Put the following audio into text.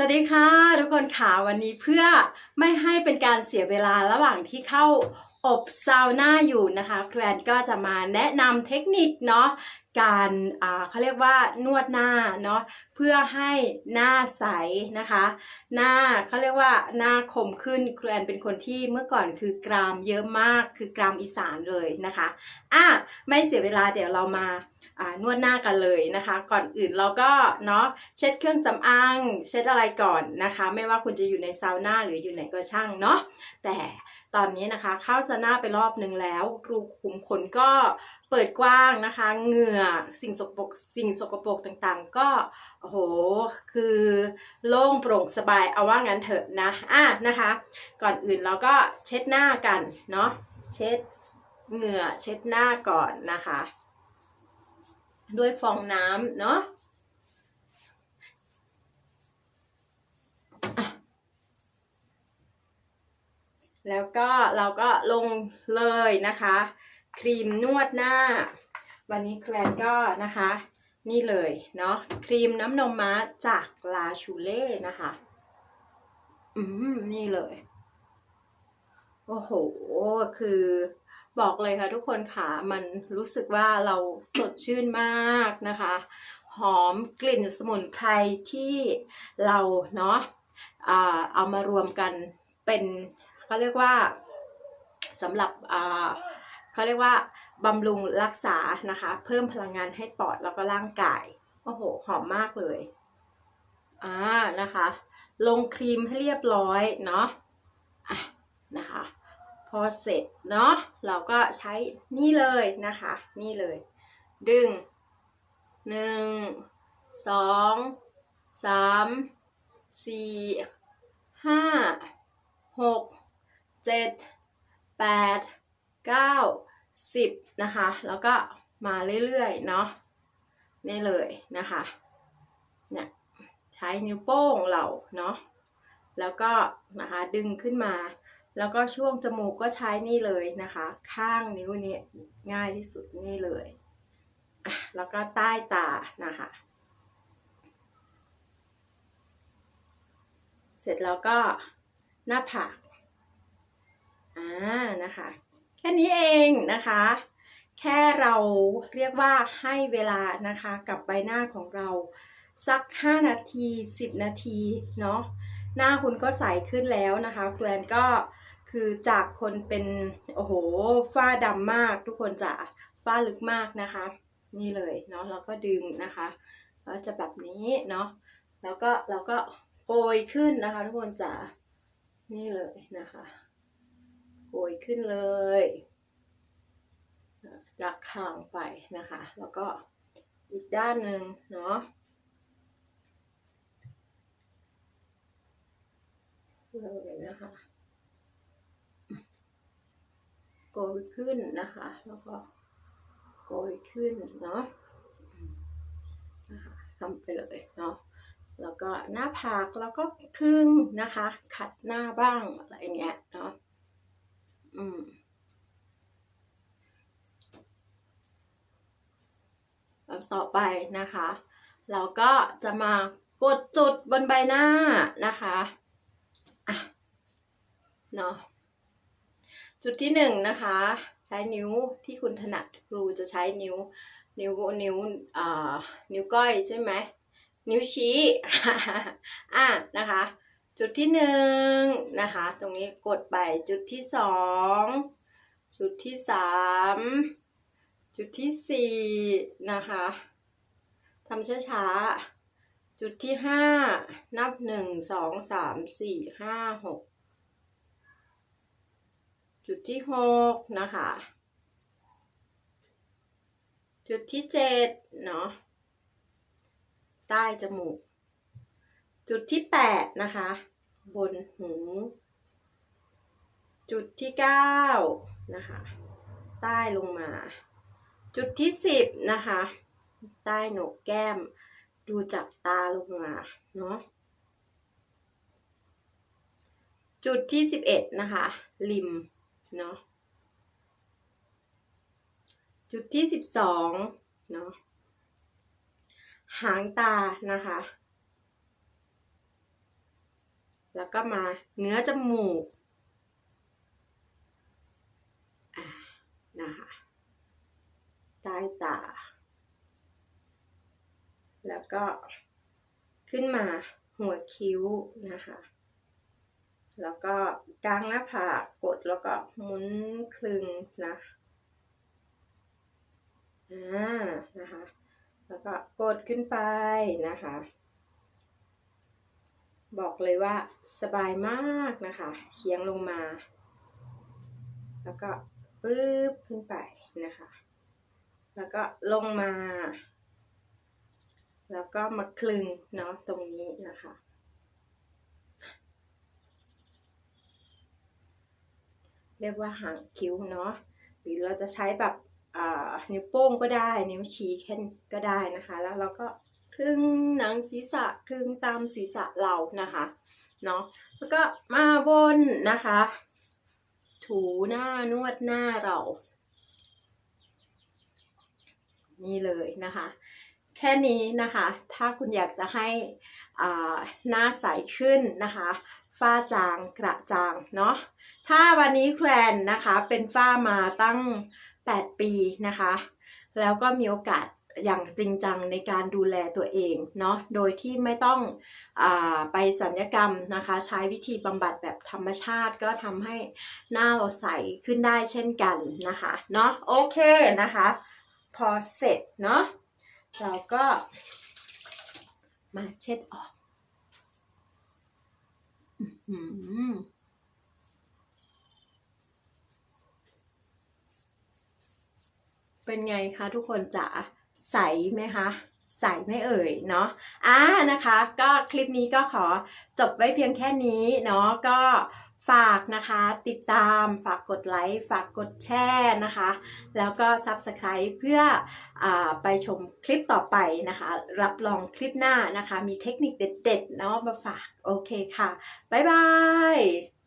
สวัสดีค่ะทุกคนค่ะวันนี้เพื่อไม่ให้เป็นการเสียเวลาระหว่างที่เข้าอบซาวน่าอยู่นะคะครแอนก็จะมาแนะนำเทคนิคเนาะการอ่าเขาเรียกว่านวดหน้าเนาะเพื่อให้หน้าใสนะคะ หน้าเขาเรียกว่าหน้าคมขึ้นครแอนเป็นคนที่เมื่อก่อนคือกรามเยอะมากคือกรามอีสานเลยนะคะอะไม่เสียเวลาเดี๋ยวเรามา นวดหน้ากันเลยนะคะ ก่อนอื่นเราก็เนาะเช็ดเครื่องสำอางเช็ดอะไรก่อนนะคะ ไม่ว่าคุณจะอยู่ในซาวน่าหรืออยู่ไหนก็ช่างเนาะแต่ตอนนี้นะคะเข้าซาวน่าไปรอบหนึ่งแล้วรูขุมขนก็เปิดกว้างนะคะ เหงื่อสิ่งสกปรกสิ่งสกปรกต่างๆ ก็โอ้โหคือโล่งโปร่งสบายเอาว่างั้นเถอะนะอะนะคะ ก่อนอื่นเราก็เช็ดหน้ากันเนาะเช็ดเหงื่อเช็ดหน้าก่อนนะคะ ด้วยฟองน้ำเนาะแล้วก็เราก็ลงเลยนะคะ ครีมนวดหน้า วันนี้แคลนก็นะคะ นี่เลยเนาะครีมน้ำนมม้าจากลาชูเล่นะคะ อืม นี่เลย โอ้โห คือ บอกเลยค่ะทุกคนค่ะมันรู้สึกว่าเราสดชื่นมากนะคะ หอมกลิ่นสมุนไพรที่เราเนาะอ่าเอามารวมกันเป็นเขาเรียกว่าสำหรับเขาเรียกว่าบำรุงรักษานะคะ เพิ่มพลังงานให้ปอดแล้วก็ร่างกายโอ้โหหอมมากเลยอ่านะคะ ลงครีมให้เรียบร้อยเนาะอะนะคะ พอเสร็จเนาะเราก็ใช้นี่เลยนะคะ นี่เลย ดึงหนึ่งสองสามสี่ห้าหกเจ็ดแปดเก้าสิบนะคะ แล้วก็มาเรื่อยๆเนาะนี่เลยนะคะเนี่ยใช้นิ้วโป้งเราเนาะแล้วก็นะคะดึงขึ้นมา แล้วก็ช่วงจมูกก็ใช้นี่เลยนะคะ ข้างนิ้วนี้ง่ายที่สุดนี่เลยอะแล้วก็ใต้ตานะคะ เสร็จแล้วก็หน้าผากอ่านะคะ แค่นี้เองนะคะ แค่เราเรียกว่าให้เวลานะคะกับใบหน้าของเราสัก 5 นาที 10 นาทีเนาะ หน้าคุณก็ใสขึ้นแล้วนะคะครูแอนก็คือจากคนเป็นโอ้โหฝ้าดำมาก ทุกคนจะฝ้าลึกมากนะคะ นี่เลยเนาะเราก็ดึงนะคะ ก็จะแบบนี้เนาะแล้วก็เราก็โกยขึ้นนะคะ ทุกคนจะนี่เลยนะคะโกยขึ้นเลย จากคางไปนะคะ แล้วก็อีกด้านหนึ่งเนาะ เลยนะคะโกยขึ้นนะคะ แล้วก็โกยขึ้นเนาะนะคะทำไปเลยเนาะแล้วก็หน้าผากแล้วก็ครึ่งนะคะ ขัดหน้าบ้างอะไรเงี้ยเนาะอืมต่อไปนะคะ เราก็จะมากดจุดบนใบหน้านะคะอะ เนาะจุดที่หนึ่งนะคะ ใช้นิ้วที่คุณถนัดครูจะใช้นิ้ว นิ้วนิ้วอ่านิ้วก้อยใช่ไหมนิ้วชี้อะนะคะ จุดที่หนึ่งนะคะ ตรงนี้กดไปจุดที่สองจุดที่สามจุดที่สี่นะคะทำช้าๆ จุดที่ห้านับหนึ่งสองสามสี่ห้าหก จุดที่หกนะคะ จุดที่เจ็ดเนาะใต้จมูก จุดที่แปดนะคะ บนหู จุดที่เก้านะคะ ใต้ลงมา จุดที่สิบนะคะ ใต้โหนกแก้ม ดูจากตาลงมาเนาะจุดที่สิบเอ็ดนะคะ ริม เนาะจุดที่สิบสองเนาะหางตานะคะ แล้วก็มาเนื้อจมูกอ่านะคะใต้ตา แล้วก็ขึ้นมาหัวคิ้วนะคะ แล้วก็กลางหน้าผากกดแล้วก็หมุนคลึงนะอ่านะคะ แล้วก็กดขึ้นไปนะคะ บอกเลยว่าสบายมากนะคะเชียงลงมา แล้วก็ปึ๊บขึ้นไปนะคะ แล้วก็ลงมา แล้วก็มาคลึงเนาะตรงนี้นะคะ เรียกว่าหางคิ้วเนาะหรือเราจะใช้แบบนิ้วโป้งก็ได้นิ้วชี้แค่นก็ได้นะคะ แล้วเราก็คลึงหนังศีรษะคลึงตามศีรษะเรานะคะเนาะแล้วก็มาวนนะคะ ถูหน้านวดหน้าเรา นี่เลยนะคะ แค่นี้นะคะ ถ้าคุณอยากจะให้อ่าหน้าใสขึ้นนะคะ ฝ้าจางกระจางเนาะถ้าวันนี้แคลนนะคะเป็นฝ้ามาตั้ง 8 ปีนะคะ แล้วก็มีโอกาสอย่างจริงจังในการดูแลตัวเองเนาะโดยที่ไม่ต้องอไปสัญญกรรมนะคะ ใช้วิธีบำบัดแบบธรรมชาติก็ทำให้หน้าเราใสขึ้นได้เช่นกันนะคะเนาะโอเคนะคะ พอเสร็จเนาะเราก็มาเช็ดออก อื้อหือเป็นไงคะทุกคนจ๋าใสไหมคะใสไม่เอ่ยเนาะอ่านะคะ ก็คลิปนี้ก็ขอจบไว้เพียงแค่นี้เนาะก็ ฝากนะคะติดตามฝากกดไลค์ ฝากกดแชร์นะคะ แล้วก็ Subscribe เพื่ออไปชมคลิปต่อไปนะคะ รับรองคลิปหน้านะคะ มีเทคนิคเด็ดๆเนาะมาฝาก โอเคค่ะ บ๊ายบาย